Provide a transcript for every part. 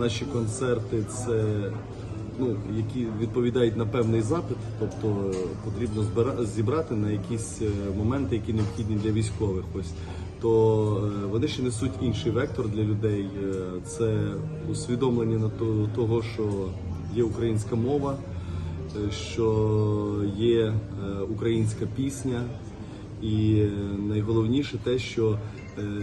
наші концерти це ну, які відповідають на певний запит, тобто е, потрібно збира- зібрати на якісь е, моменти, які необхідні для військових. Ось то е, вони ще несуть інший вектор для людей. Це усвідомлення на то- того, що є українська мова, що є українська пісня. І найголовніше те, що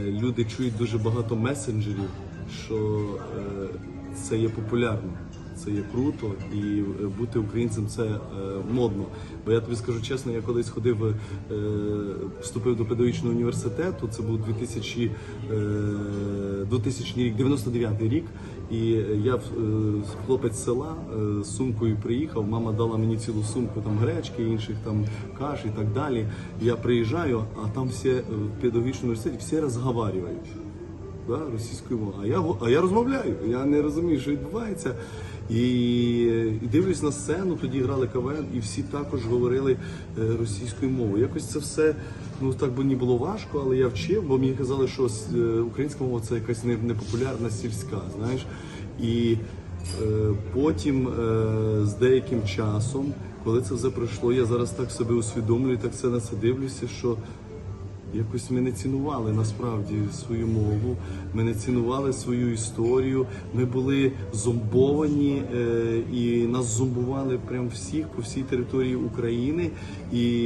люди чують дуже багато месенджерів, що е, це є популярно, це є круто, і е, бути українцем це е, модно. Бо я тобі скажу чесно, я колись ходив, вступив до педагогічного університету. Це був 2000, е, 2000 рік, 99 рік. І я хлопець села з сумкою приїхав. Мама дала мені цілу сумку там гречки, інших там каш і так далі. Я приїжджаю, а там всі в педагогічному університеті всі розговорюють да, російською мовою. А я, а я розмовляю, я не розумію, що відбувається. І, і дивлюсь на сцену, тоді грали КВН, і всі також говорили е, російською мовою. Якось це все, ну так би не було важко, але я вчив, бо мені казали, що е, українська мова це якась непопулярна сільська, знаєш. І е, потім е, з деяким часом, коли це все пройшло, я зараз так себе усвідомлюю, так все на це дивлюся, що Якось ми не цінували насправді свою мову, ми не цінували свою історію. Ми були зомбовані е, і нас зомбували прям всіх по всій території України. І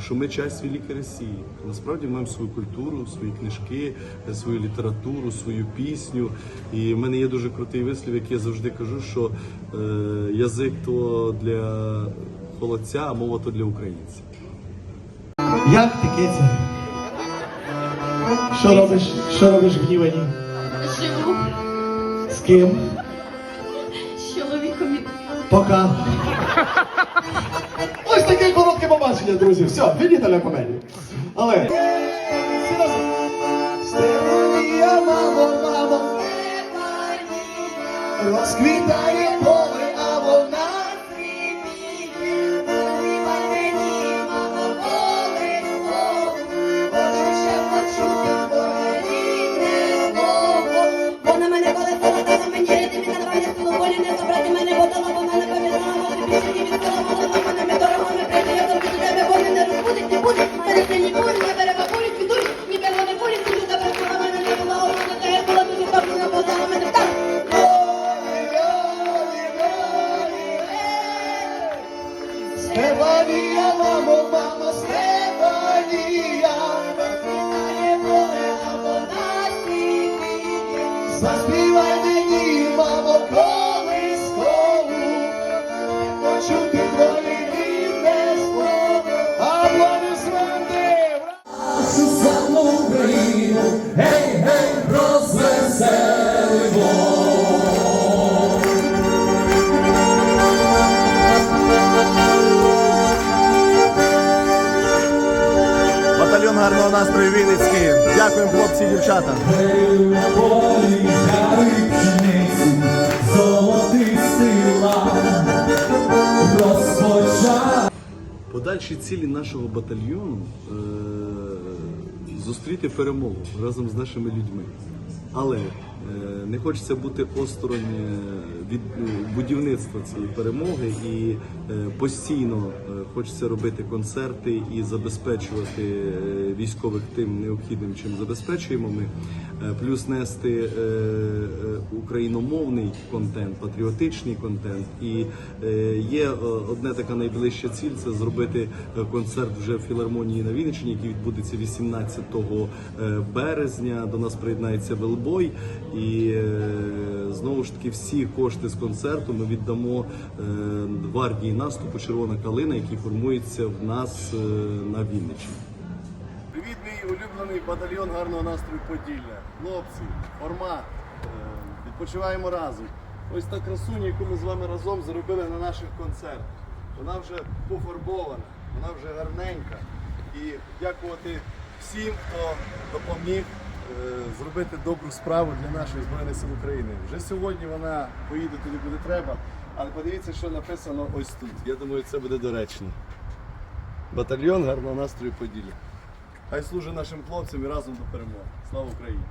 що ми часть Великої Росії. Насправді ми маємо свою культуру, свої книжки, свою літературу, свою пісню. І в мене є дуже крутий вислів, який я завжди кажу, що е, язик то для холодця, а мова то для українців. Як ти, Киця? Що робиш? Що робиш в Гнівані? Живу З ким? з чоловіком. і- Пока. Ось таке коротке побачення, друзі. Все, фініталя комедії. Але. Всі разом. Мамо, мамо, розквітає поле, не будуть, мене це ні курі, не бере бабулі, підуть, ні бере не курі, ні до тебе, мене не була, вона та я була, дуже так, вона подала мене так. Стефанія, мамо, мамо, Стефанія. Заспівай мені, мамо, колискову, почути твої Вінницький. Дякуємо, хлопці і дівчата. Подальші цілі нашого батальйону е, зустріти перемогу разом з нашими людьми. Але не хочеться бути осторонь е, від е, будівництва цієї перемоги і е, постійно е, хочеться робити концерти і забезпечувати е, військових тим необхідним, чим забезпечуємо ми. Е, Плюс нести е, е, україномовний контент, патріотичний контент. І е, є е, одне така найближча ціль це зробити е, концерт вже в філармонії на Вінниччині, який відбудеться 18 е, березня. До нас приєднається Велбой. І е, знову ж таки всі кошти з концерту ми віддамо е, гвардії наступу Червона калина, який формується в нас е, на Вінниччині. Привіт, мій улюблений батальйон гарного настрою Поділля. Хлопці, формат. Відпочиваємо разом. Ось та красуня, яку ми з вами разом зробили на наших концертах. Вона вже пофарбована, вона вже гарненька. І дякувати всім, хто допоміг зробити добру справу для нашої Збройних сил України. Вже сьогодні вона поїде туди, куди треба. Але подивіться, що написано ось тут. Я думаю, це буде доречно. Батальйон гарного настрою поділі. Хай служить нашим хлопцям і разом до перемоги. Слава Україні!